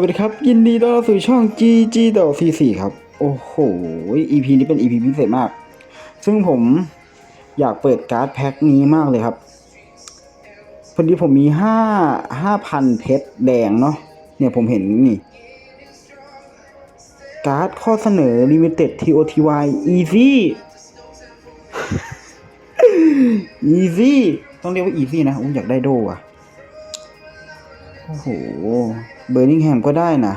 วัสดีครับ ยินดีต้อนรับสู่ช่อง GG ต่อ C4 ครับ โอ้โห EP นี้เป็น EP พิเศษมาก ซึ่งผมอยากเปิดการ์ดแพ็คนี้มากเลยครับ พอดีผมมีห้าห้าพันเพชรแดงเนาะเนี่ยผมเห็นนี่ การ์ดข้อเสนอ Limited TOTY Easy Easy ต้องเรียกว่า Easy นะ อุ้อยากได้โดอะ โอ้โห เบอร์นิงแฮมก็ได้นะ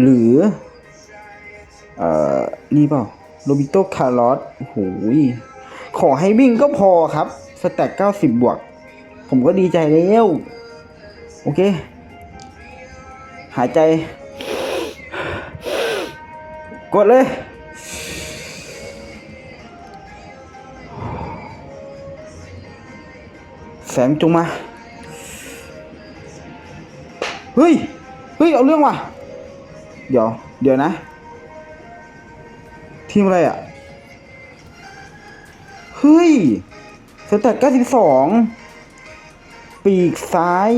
หรือ เอ่อ นี่เปล่า โรบิโตคาร์ลอสโอ้โหขอให้วิ่งก็พอครับ สแต็กเก้าสิบบวก ผมก็ดีใจแล้ว โอเค หายใจ กดเลยแสงจงมา เฮ้ย เฮ้ย เอาเรื่องว่ะ เดี๋ยว เดี๋ยวนะ ทีมอะไรอะ เฮ้ยสแตทเก้าสิบสอง ปีกซ้าย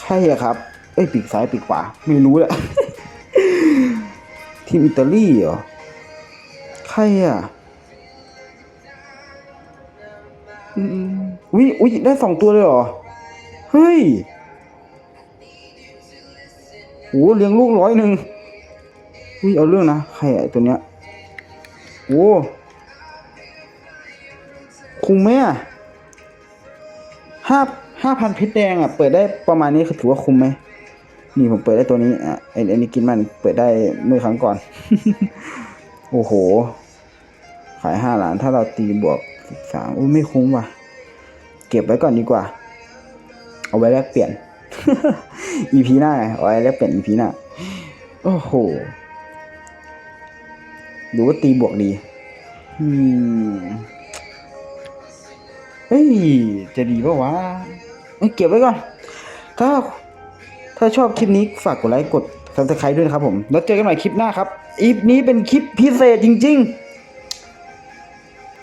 ใครอะครับ เอ้ย ปีกซ้ายปีกขวา ไม่รู้แหละ ทีมอิตาลีเหรอ ใครอะอืมอุ้ยอุ้ยได้สองตัวเลยเหรอ เฮ้ย โอ้เลี้ยงลูกร้อยหนึ่งอุ้ยเอาเรื่องนะใครอตัวเนี้ยโอ้คุ้มไหมอะห้าห้าพันเพชรแดงอะ เปิดได้ประมาณนี้คือถือว่าคุ้มไหมนี่ผมเปิดได้ตัวนี้อะไอ้ไอ้นี่กินมันเปิดได้เมื่อครั้งก่อน โอ้โห ขายห้าล้านถ้าเราตีบวกสิบสามอุ้ยไม่คุ้มว่ะ เก็บไว้ก่อนดีกว่า เอาไว้แลกเปลี่ยน EP หน้าไงเอาไว้แลกเปลี่ยน EP หน้า โอ้โหดูว่าตีบวกดี อืม เฮ้ย จะดีปะวะเอ้ยเก็บไว้ก่อน ถ้า ถ้าชอบคลิปนี้ฝากกดไลค์กด subscribe ด้วยนะครับผม แล้วเจอกันใหม่คลิปหน้าครับ อีฟนี้เป็นคลิปพิเศษจริง ๆ